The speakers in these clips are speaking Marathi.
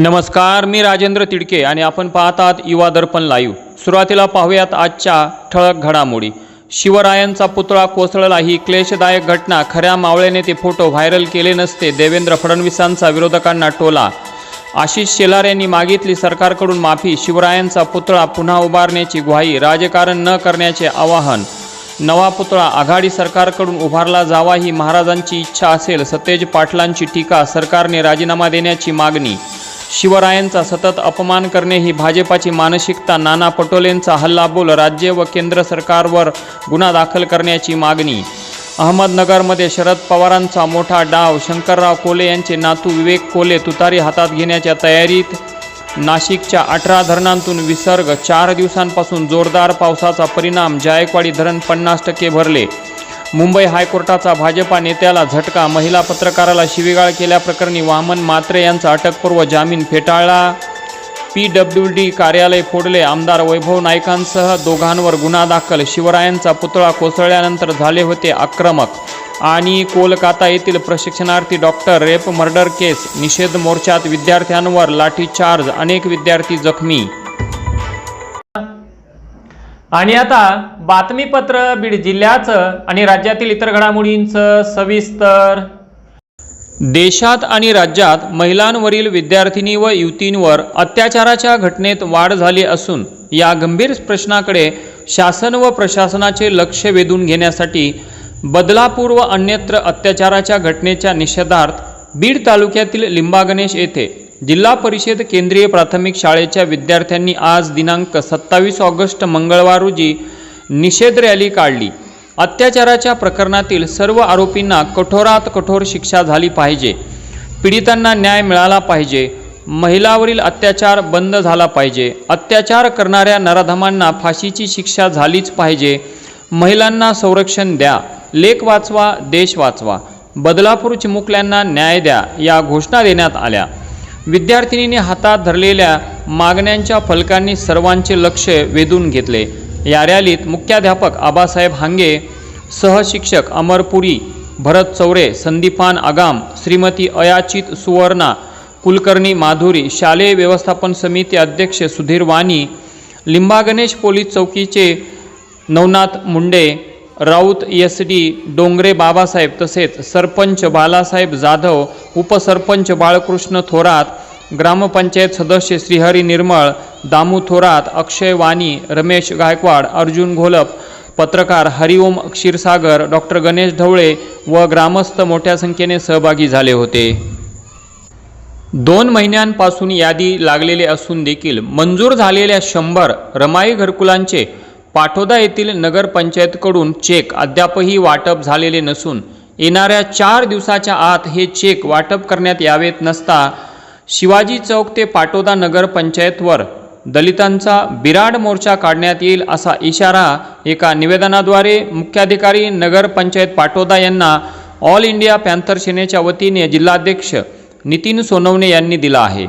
नमस्कार मी राजेंद्र तिडके आणि आपण पाहत आहात युवा दर्पण लाईव्ह. सुरुवातीला पाहूयात आजच्या ठळक घडामोडी. शिवरायांचा पुतळा कोसळला ही क्लेशदायक घटना. खऱ्या मावळेने ते फोटो व्हायरल केले नसते देवेंद्र फडणवीसांचा विरोधकांना टोला. आशिष शेलार यांनी मागितली सरकारकडून माफी शिवरायांचा पुतळा पुन्हा उभारण्याची ग्वाही राजकारण न करण्याचे आवाहन. नवा पुतळा आघाडी सरकारकडून उभारला जावा ही महाराजांची इच्छा असेल सतेज पाटलांची टीका सरकारने राजीनामा देण्याची मागणी. शिवरायांचा सतत अपमान करणे ही भाजपाची मानसिकता. नाना पटोलेंचा हल्लाबोल राज्य व केंद्र सरकारवर गुन्हा दाखल करण्याची मागणी. अहमदनगरमध्ये शरद पवारांचा मोठा डाव. शंकरराव कोले यांचे नातू विवेक कोले तुतारी हातात घेण्याच्या तयारीत नाशिकच्या अठरा धरणांतून विसर्ग. चार दिवसांपासून जोरदार पावसाचा परिणाम. जायकवाडी धरण पन्नास टक्के भरले. मुंबई हायकोर्टाचा भाजपा नेत्याला झटका महिला पत्रकाराला शिवीगाळ केल्याप्रकरणी वामन मात्रे यांचा अटकपूर्व जामीन फेटाळला. पी डब्ल्यू डी कार्यालय फोडले. आमदार वैभव नाईकांसह दोघांवर गुन्हा दाखल. शिवरायांचा पुतळा कोसळल्यानंतर झाले होते आक्रमक. आणि कोलकाता येथील प्रशिक्षणार्थी डॉक्टर रेप मर्डर केस निषेध मोर्चात विद्यार्थ्यांवर लाठीचार्ज अनेक विद्यार्थी जखमी आणि आता बातमीपत्र बीड जिल्ह्याचं आणि राज्यातील इतर घडामोडींचं सविस्तर. देशात आणि राज्यात महिलांवरील विद्यार्थिनी व युवतींवर अत्याचाराच्या घटनेत वाढ झाली असून या गंभीर प्रश्नाकडे शासन व प्रशासनाचे लक्ष वेधून घेण्यासाठी बदलापूर व अन्यत्र अत्याचाराच्या घटनेच्या निषेधार्थ बीड तालुक्यातील लिंबागणेश येथे जिल्हा परिषद केंद्रीय प्राथमिक शाळेच्या विद्यार्थ्यांनी आज दिनांक सत्तावीस ऑगस्ट मंगळवार रोजी निषेध रॅली काढली. अत्याचाराच्या प्रकरणातील सर्व आरोपींना कठोरात कठोर शिक्षा झाली पाहिजे. पीडितांना न्याय मिळाला पाहिजे. महिलावरील अत्याचार बंद झाला पाहिजे. अत्याचार करणाऱ्या नराधमांना फाशीची शिक्षा झालीच पाहिजे. महिलांना संरक्षण द्या. लेख वाचवा देश वाचवा. बदलापूर चिमुकल्यांना न्याय द्या या घोषणा देण्यात आल्या. विद्यार्थिनीने हातात धरलेल्या मागण्यांच्या फलकांनी सर्वांचे लक्ष वेधून घेतले. या रॅलीत मुख्याध्यापक आबासाहेब हांगे सहशिक्षक अमरपुरी भरत चौरे संदीपान आगाम श्रीमती अयाचित सुवर्णा कुलकर्णी माधुरी शालेय व्यवस्थापन समिती अध्यक्ष सुधीर वाणी लिंबागणेश पोलीस चौकीचे नवनाथ मुंडे राऊत एस डी डोंगरे बाबासाहेब तसेच सरपंच बालासाहेब जाधव उपसरपंच बाळकृष्ण थोरात ग्रामपंचायत सदस्य श्रीहरी निर्मळ दामू थोरात अक्षय वाणी रमेश गायकवाड अर्जुन घोलप पत्रकार हरिओम क्षीरसागर डॉक्टर गणेश ढवळे व ग्रामस्थ मोठ्या संख्येने सहभागी झाले होते. दोन महिन्यांपासून यादी लागलेले असून देखील मंजूर झालेल्या शंभर रमाई घरकुलांचे पाटोदा येथील नगरपंचायतकडून चेक अद्यापही वाटप झालेले नसून येणाऱ्या चार दिवसाच्या आत हे चेक वाटप करण्यात यावेत नसता शिवाजी चौक ते पाटोदा नगरपंचायतवर दलितांचा बिराड मोर्चा काढण्यात येईल असा इशारा एका निवेदनाद्वारे मुख्याधिकारी नगरपंचायत पाटोदा यांना ऑल इंडिया पॅन्थर सेनेच्या वतीने जिल्हाध्यक्ष नितीन सोनवणे यांनी दिला आहे.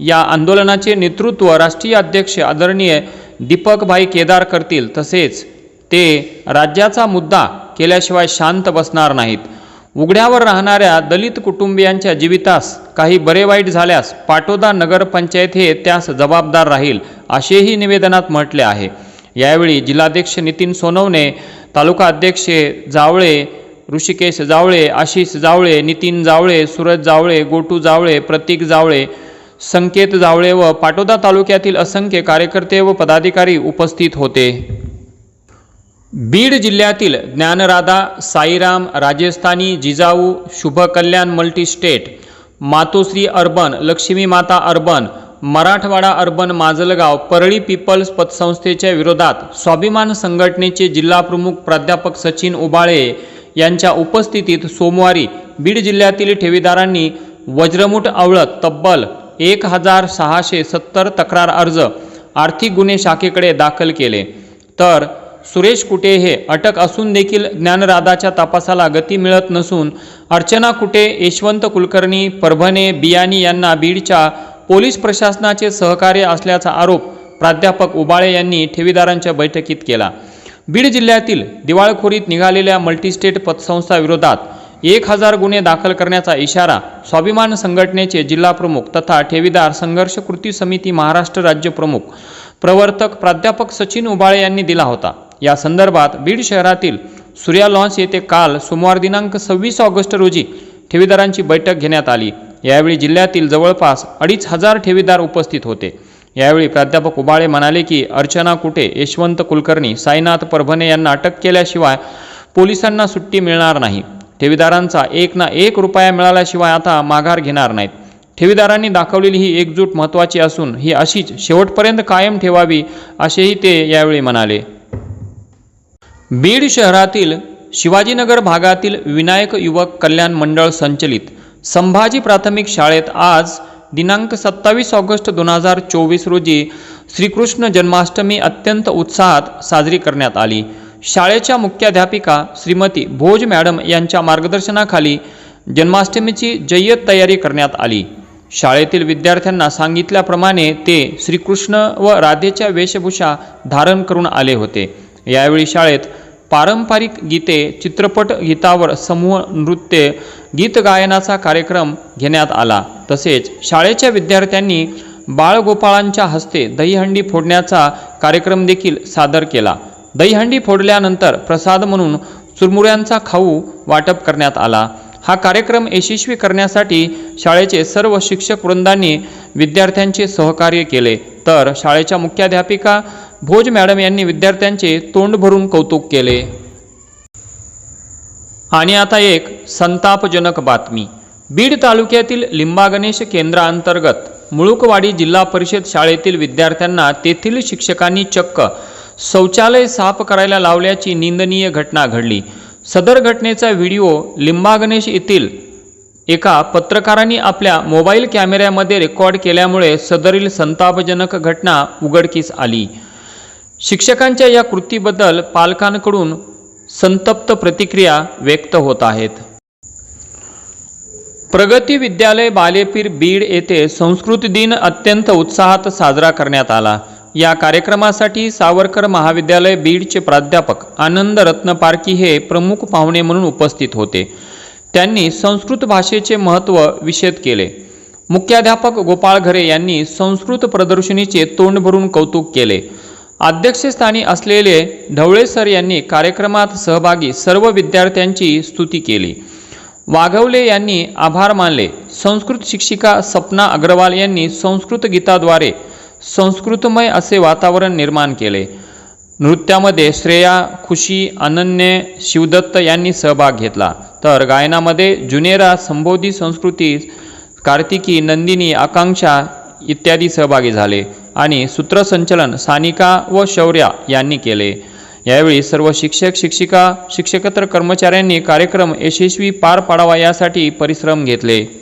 या आंदोलनाचे नेतृत्व राष्ट्रीय अध्यक्ष आदरणीय दीपकभाई केदार करतील तसेच ते राज्याचा मुद्दा केल्याशिवाय शांत बसणार नाहीत. उघड्यावर राहणाऱ्या दलित कुटुंबियांच्या जीवितास काही बरे वाईट झाल्यास पाटोदा नगरपंचायत हे त्यास जबाबदार राहील असेही निवेदनात म्हटले आहे. यावेळी जिल्हाध्यक्ष नितीन सोनवणे तालुका अध्यक्ष जावळे ऋषिकेश जावळे आशिष जावळे नितीन जावळे सूरज जावळे गोटू जावळे प्रतीक जावळे संकेत जावळे व पाटोदा तालुक्यातील असंख्य कार्यकर्ते व पदाधिकारी उपस्थित होते. बीड जिल्ह्यातील Dnyanradha Sairam Rajasthani Jijau Shubhkalyan multistate Matoshri urban Lakshmi Mata urban Marathwada urban Majalgaon Parli people's पतसंस्थेच्या विरोधात स्वाभिमान संघटनेचे जिल्हाप्रमुख प्राध्यापक सचिन उबाळे यांच्या उपस्थितीत सोमवारी बीड जिल्ह्यातील ठेवीदारांनी वज्रमुठ आवळत तब्बल एक हजार सहाशे सत्तर तक्रार अर्ज आर्थिक गुन्हे शाखेकडे दाखल केले. तर सुरेश कुटे हे अटक असून देखील ज्ञानराधाच्या तपासाला गती मिळत नसून अर्चना कुटे यशवंत कुलकर्णी परभणे बियाणी यांना बीडच्या पोलीस प्रशासनाचे सहकार्य असल्याचा आरोप प्राध्यापक उबाळे यांनी ठेवीदारांच्या बैठकीत केला. बीड जिल्ह्यातील दिवाळखोरीत निघालेल्या मल्टीस्टेट पतसंस्थाविरोधात विरोधात एक हजार गुन्हे दाखल करण्याचा इशारा स्वाभिमान संघटनेचे जिल्हा प्रमुख तथा ठेवीदार संघर्ष कृती समिती महाराष्ट्र राज्य प्रमुख प्रवर्तक प्राध्यापक सचिन उबाळे यांनी दिला होता. या संदर्भात बीड शहरातील सूर्या लॉन्स येथे काल सोमवार दिनांक सव्वीस ऑगस्ट रोजी ठेवीदारांची बैठक घेण्यात आली. यावेळी जिल्ह्यातील जवळपास अडीच हजार ठेवीदार उपस्थित होते. यावेळी प्राध्यापक उबाळे म्हणाले की अर्चना कुटे यशवंत कुलकर्णी साईनाथ परभणे यांना अटक केल्याशिवाय पोलिसांना सुट्टी मिळणार नाही. ठेवीदारांचा एक ना एक रुपया मिळाल्याशिवाय आता माघार घेणार नाहीत. ठेवीदारांनी दाखवलेली ही एकजूट महत्त्वाची असून ही अशीच शेवटपर्यंत कायम ठेवावी असेही ते यावेळी म्हणाले. बीड शहरातील शिवाजीनगर भागातील विनायक युवक कल्याण मंडळ संचलित संभाजी प्राथमिक शाळेत आज दिनांक सत्तावीस ऑगस्ट दोन हजार चोवीस रोजी श्रीकृष्ण जन्माष्टमी अत्यंत उत्साहात साजरी करण्यात आली. शाळेच्या मुख्याध्यापिका श्रीमती भोज मॅडम यांच्या मार्गदर्शनाखाली जन्माष्टमीची जय्यत तयारी करण्यात आली. शाळेतील विद्यार्थ्यांना सांगितल्याप्रमाणे ते श्रीकृष्ण व राधेच्या वेशभूषा धारण करून आले होते. यावेळी शाळेत पारंपरिक गीते चित्रपट गीतावर समूह नृत्य गीत गायनाचा कार्यक्रम घेण्यात आला. तसेच शाळेच्या विद्यार्थ्यांनी बाळगोपाळांच्या हस्ते दहीहंडी फोडण्याचा कार्यक्रम देखील सादर केला. दहीहंडी फोडल्यानंतर प्रसाद म्हणून चुरमुऱ्यांचा खाऊ वाटप करण्यात आला. हा कार्यक्रम यशस्वी करण्यासाठी शाळेचे सर्व शिक्षक वृंदांनी विद्यार्थ्यांचे सहकार्य केले. तर शाळेच्या मुख्याध्यापिका भोज मॅडम यांनी विद्यार्थ्यांचे तोंड भरून कौतुक केले. आणि आता एक संतापजनक बातमी. बीड तालुक्यातील लिंबा गणेश केंद्रांतर्गत मुळुकवाडी जिल्हा परिषद शाळेतील विद्यार्थ्यांना तेथील शिक्षकांनी चक्क शौचालय साफ करायला लावल्याची निंदनीय घटना घडली. सदर घटनेचा व्हिडिओ लिंबागणेश येथील एका पत्रकारांनी आपल्या मोबाईल कॅमेऱ्यामध्ये रेकॉर्ड केल्यामुळे सदरील संतापजनक घटना उघडकीस आली. शिक्षकांच्या या कृतीबद्दल पालकांकडून संतप्त प्रतिक्रिया व्यक्त होत आहेत. प्रगती विद्यालय बालेपीर बीड येथे संस्कृत दिन अत्यंत उत्साहात साजरा करण्यात आला. या कार्यक्रमासाठी सावरकर महाविद्यालय बीडचे प्राध्यापक आनंद रत्नपारकी हे प्रमुख पाहुणे म्हणून उपस्थित होते. त्यांनी संस्कृत भाषेचे महत्त्व विषद केले. मुख्याध्यापक गोपाळ घरे यांनी संस्कृत प्रदर्शनीचे तोंड भरून कौतुक केले. अध्यक्षस्थानी असलेले ढवळे सर यांनी कार्यक्रमात सहभागी सर्व विद्यार्थ्यांची स्तुती केली. वाघवले यांनी आभार मानले. संस्कृत शिक्षिका सपना अग्रवाल यांनी संस्कृत गीताद्वारे संस्कृतमय असे वातावरण निर्माण केले. नृत्यामध्ये श्रेया खुशी अनन्य शिवदत्त यांनी सहभाग घेतला. तर गायनामध्ये जुनेरा संबोधी संस्कृती कार्तिकी नंदिनी आकांक्षा इत्यादी सहभागी झाले आणि सूत्रसंचलन सानिका व शौर्या यांनी केले. यावेळी सर्व शिक्षक शिक्षिका शिक्षकत्र कर्मचाऱ्यांनी कार्यक्रम यशस्वी पार पाडावा यासाठी परिश्रम घेतले.